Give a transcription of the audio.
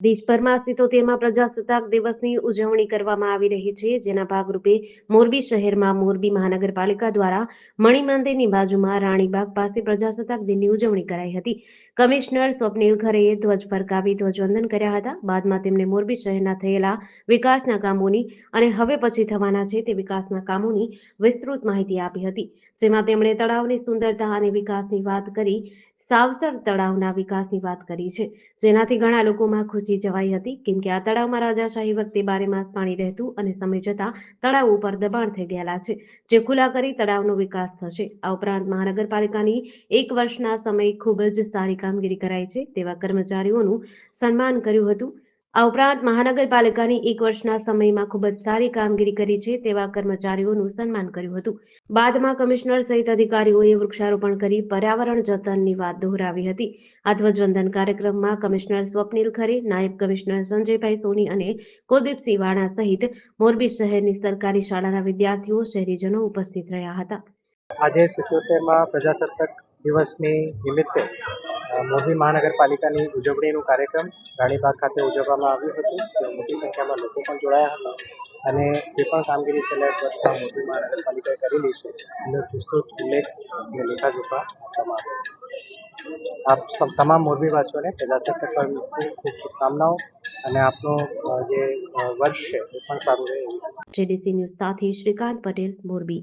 દેશભરમાં સિત્તોતેરમાં પ્રજાસત્તાક દિવસની ઉજવણી કરવામાં આવી રહી છે, જેના ભાગરૂપે મોરબી શહેરમાં મોરબી મહાનગરપાલિકા દ્વારા મણિમંદિરની બાજુમાં રાણીબાગ પાસે પ્રજાસત્તાક દિનની ઉજવણી કરાઈ હતી. કમિશનર સ્વપ્નિલ ખરેએ ધ્વજ ફરકાવી ધ્વજવંદન કર્યા હતા. બાદમાં તેમણે મોરબી શહેરના થયેલા વિકાસના કામોની અને હવે પછી થવાના છે તે વિકાસના કામોની વિસ્તૃત માહિતી આપી હતી, જેમાં તેમણે તળાવની સુંદરતા અને વિકાસની વાત કરી સાવસર તળાવના વિકાસની વાત કરી છે. જેનાથી ઘણા લોકોમાં ખુશી જવાઈ હતી. કેમ કે આ તળાવમાં રાજાશાહી વખતે બારે માસ પાણી રહેતું અને સમય જતાં તળાવ ઉપર દબાણ થઈ ગયેલા છે. જે ખુલ્લા કરી તળાવનો વિકાસ થશે. આ ઉપરાંત મહાનગરપાલિકાની એક વર્ષના સમય ખૂબ જ સારી કામગીરી કરાઈ છે. તેવા કર્મચારીઓનું સન્માન કર્યું હતું. આ ઉપરાંત મહાનગરપાલિકાની એક વર્ષના સમયમાં ખૂબ જ સારી કામગીરી કરી છે તેવા કર્મચારીઓનું સન્માન કર્યું હતું. બાદમાં કમિશનર સહિત અધિકારીઓએ વૃક્ષારોપણ કરી પર્યાવરણ જતનની વાત દોહરાવી હતી. આ ધ્વજવંદન કાર્યક્રમમાં કમિશનર સ્વપ્નિલ ખરે, નાયબ કમિશનર સંજયભાઈ સોની અને કુલદીપસિંહ વાણા સહિત મોરબી શહેરની સરકારી શાળાના વિદ્યાર્થીઓ, શહેરીજનો ઉપસ્થિત રહ્યા હતા. આજે સિત્યોતેરમાં પ્રજાસત્તાક દિવસની નિમિત્તે મોરબી મહાનગરપાલિકાની ઉજવણીનું કાર્યક્રમ રાણીબાગ ખાતે ઉજવવામાં આવ્યું હતું તેમાં મોટી સંખ્યામાં લોકો પણ જોડાયા હતા. અને જે પણ કામગીરી છેલ્લા એક વર્ષમાં મોરબી મહાનગરપાલિકાએ કરેલી છે, એનો વિસ્તૃત ઉલ્લેખ અને લેખાજોખા આપવામાં આવ્યો આપ તમામ મોરબીવાસીઓને પ્રજાસત્તાક પર્વની ખૂબ શુભકામનાઓ અને આપનું જે વર્ષ છે, એ પણ સારું રહે જેડીસી ન્યૂઝ સાથે શ્રીકાંત પટેલ, મોરબી.